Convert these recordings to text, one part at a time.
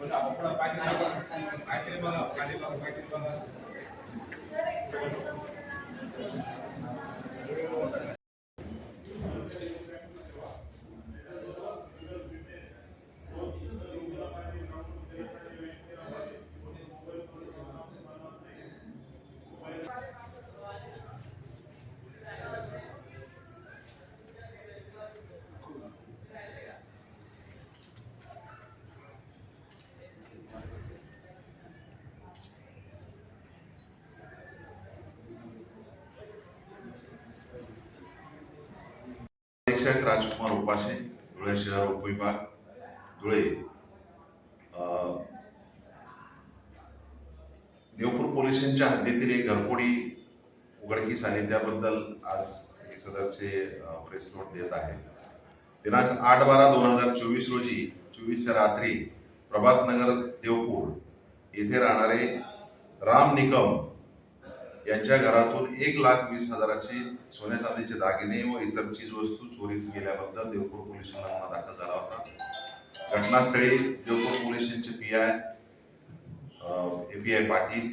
कपडा पाकिट बघा काहीतरी बघा खाली बघा पाकिट बघा अधीक्षक राजकुमार उपासे धुळे शहर उपविभाग धुळे. देवपूर पोलीस स्टेशनच्या हद्दीतील एक घरकोडी उघडकीस आली. त्याबद्दल आज हे सदरचे प्रेस नोट देत आहे. दिनांक आठ बारा दोन हजार चोवीस रोजी चोवीसच्या रात्री प्रभातनगर देवपूर येथे राहणारे राम निकम यांच्या घरातून एक लाख वीस हजाराचे सोन्या चांदीचे दागिने व इतर चीज वस्तू चोरीस गेल्याबद्दल देवपूर पोलीस गुन्हा दाखल झाला होता. घटनास्थळी Deopur police P I A P I Patil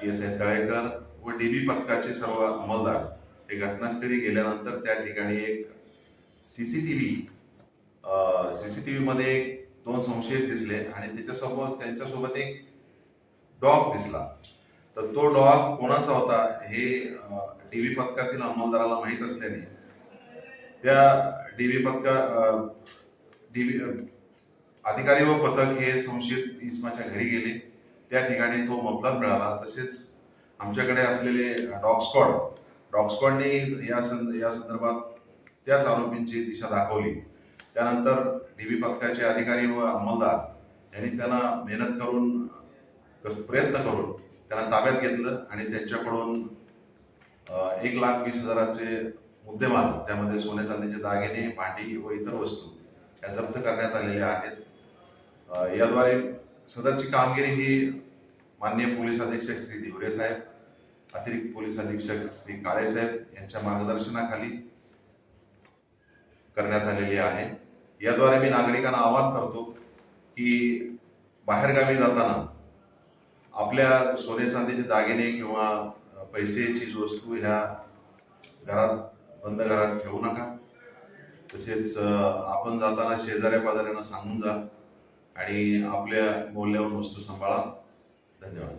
P S I Talekar व डी बी पथकाचे सर्व अंमलदार हे घटनास्थळी गेल्यानंतर त्या ठिकाणी एक C C T V C C T व्हीमध्ये दोन संशयित दिसले आणि त्याच्यासोबत त्यांच्यासोबत एक डॉग दिसला. तर तो डॉग कोणाचा होता हे डी व्ही पथकातील अंमलदाराला माहीत असल्याने. त्या डी व्ही पथका डी व्ही अधिकारी व पथक हे संशयित इस्माच्या घरी गेले. त्या ठिकाणी तो मतदान मिळाला. तसेच आमच्याकडे असलेले डॉग स्क्वॉड डॉग स्क्वॉडने या संद या संदर्भात त्याच आरोपींची दिशा दाखवली. त्यानंतर डी व्ही पथकाचे अधिकारी व अंमलदार यांनी त्यांना मेहनत करून प्रयत्न करून त्यांना ताब्यात घेतलं आणि त्यांच्याकडून एक लाख वीस हजाराचे मुद्देमाल त्यामध्ये सोन्या चांदीचे दागिने भांडी व इतर वस्तू या जप्त करण्यात आलेल्या आहेत. याद्वारे सदरची कामगिरी ही माननीय पोलीस अधीक्षक श्री धिवरे साहेब अतिरिक्त पोलीस अधीक्षक श्री काळे साहेब यांच्या मार्गदर्शनाखाली करण्यात आलेली आहे. याद्वारे मी नागरिकांना आवाहन करतो की बाहेरगावी जाताना आपल्या सोने चांदीचे दागिने किंवा पैसेची पैसे चीज वस्तू ह्या घरात बंद घरात ठेवू नका. तसेच आपण जाताना शेजाऱ्या पाजाऱ्यांना सांगून जा आणि आपल्या मौल्यवान वस्तू सांभाळा. धन्यवाद.